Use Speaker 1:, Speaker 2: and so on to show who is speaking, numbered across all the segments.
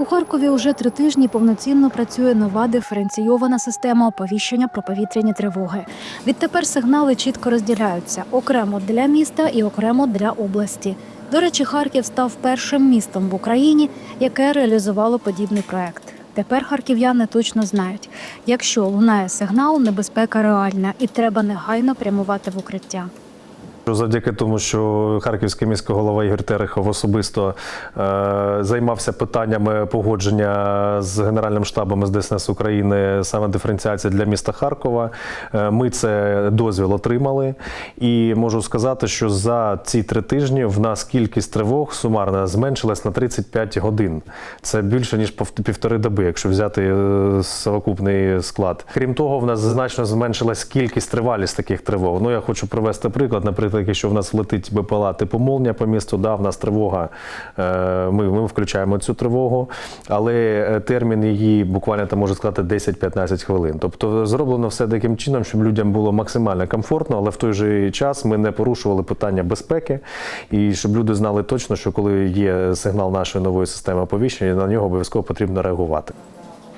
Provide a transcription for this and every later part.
Speaker 1: У Харкові уже три тижні повноцінно працює нова диференційована система оповіщення про повітряні тривоги. Відтепер сигнали чітко розділяються окремо для міста і окремо для області. До речі, Харків став першим містом в Україні, яке реалізувало подібний проект. Тепер харків'яни точно знають, якщо лунає сигнал, небезпека реальна, і треба негайно прямувати в укриття.
Speaker 2: Завдяки тому, що харківський міський голова Ігор Терехов особисто е, займався питаннями погодження з Генеральним штабом з ДСНС України саме диференціації для міста Харкова. Е, ми це дозвіл отримали. І можу сказати, що за ці три тижні в нас кількість тривог сумарна зменшилась на 35 годин. Це більше ніж півтори доби, якщо взяти е, совокупний склад. Крім того, в нас значно зменшилась кількість тривалість таких тривог. Ну я хочу привести приклад. Наприклад, якщо в нас влетить БПЛА типу молнія по місту, да, в нас тривога. е, Ми, ми включаємо цю тривогу, але е, термін її буквально там можу сказати 10-15 хвилин. Тобто зроблено все таким чином, щоб людям було максимально комфортно, але в той же час ми не порушували питання безпеки, і щоб люди знали точно, що коли є сигнал нашої нової системи оповіщення, на нього обов'язково потрібно реагувати.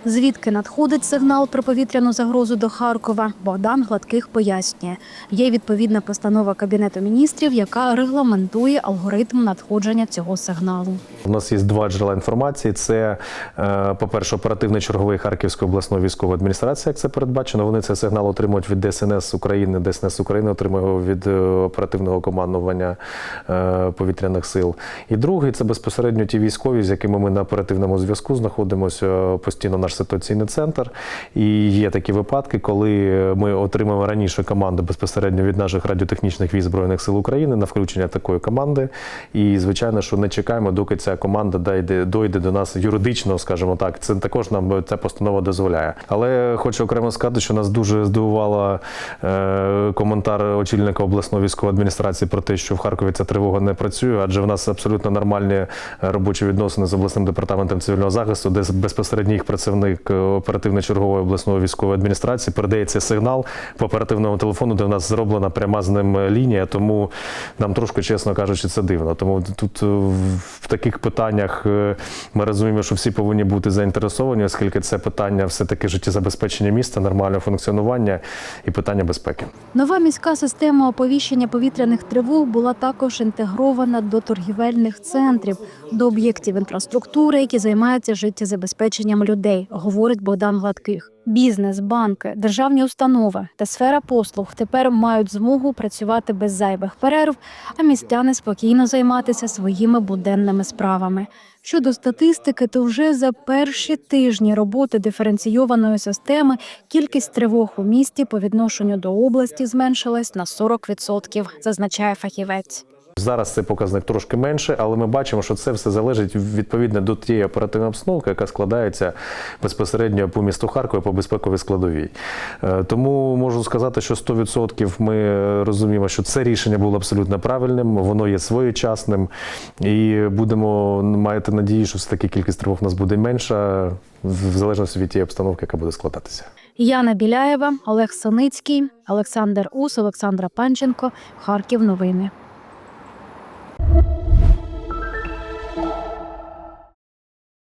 Speaker 1: Звідки надходить сигнал про повітряну загрозу до Харкова? Богдан Гладких пояснює. Є відповідна постанова Кабінету міністрів, яка регламентує алгоритм надходження цього сигналу.
Speaker 2: У нас є два джерела інформації. Це, е, по-перше, оперативний черговий Харківської обласної військової адміністрації, як це передбачено. Вони цей сигнал отримують від ДСНС України. ДСНС України отримує його від е, оперативного командування е, повітряних сил. І другий це безпосередньо ті військові, з якими ми на оперативному зв'язку знаходимося постійно наш ситуаційний центр. І є такі випадки, коли ми отримуємо раніше команду безпосередньо від наших радіотехнічних військ Збройних сил України на включення такої команди. І звичайно, що не чекаємо, доки ця команда дійде, дойде до нас юридично, скажімо так. Це також нам ця постанова дозволяє. Але хочу окремо сказати, що нас дуже здивувала е, коментар очільника обласної військової адміністрації про те, що в Харкові ця тривога не працює, адже в нас абсолютно нормальні е, робочі відносини з обласним департаментом цивільного захисту, де безпосередньо їх працівник е, оперативно-чергової обласної військової адміністрації передає цей сигнал по оперативному телефону, де в нас зроблена пряма з ним лінія. Тому нам трошки, чесно кажучи, це дивно. Тому тут е, в таких питаннях е, ми розуміємо, що всі повинні бути заінтересовані, оскільки це питання все таки життєзабезпечення міста, нормального функціонування і питання безпеки.
Speaker 1: Нова міська система оповіщення повітряних тривог була також інтегрована до торгівельних центрів, до об'єктів інфраструктури, які займаються життєзабезпеченням людей, говорить Богдан Гладких. Бізнес, банки, державні установи та сфера послуг тепер мають змогу працювати без зайвих перерв, а містяни спокійно займатися своїми буденними справами. Щодо статистики, то вже за перші тижні роботи диференційованої системи кількість тривог у місті по відношенню до області зменшилась на 40%, зазначає фахівець.
Speaker 2: Зараз цей показник трошки менше, але ми бачимо, що це все залежить відповідно до тієї оперативної обстановки, яка складається безпосередньо по місту Харкові по безпековій складовій. Е, Тому можу сказати, що 100% ми розуміємо, що це рішення було абсолютно правильним, воно є своєчасним, і будемо мати надію, що все таки кількість тривог у нас буде менша, в залежності від тієї обстановки, яка буде складатися.
Speaker 1: Яна Біляєва, Олег Соницький, Олександр Ус, Олександра Панченко. Харків. Новини.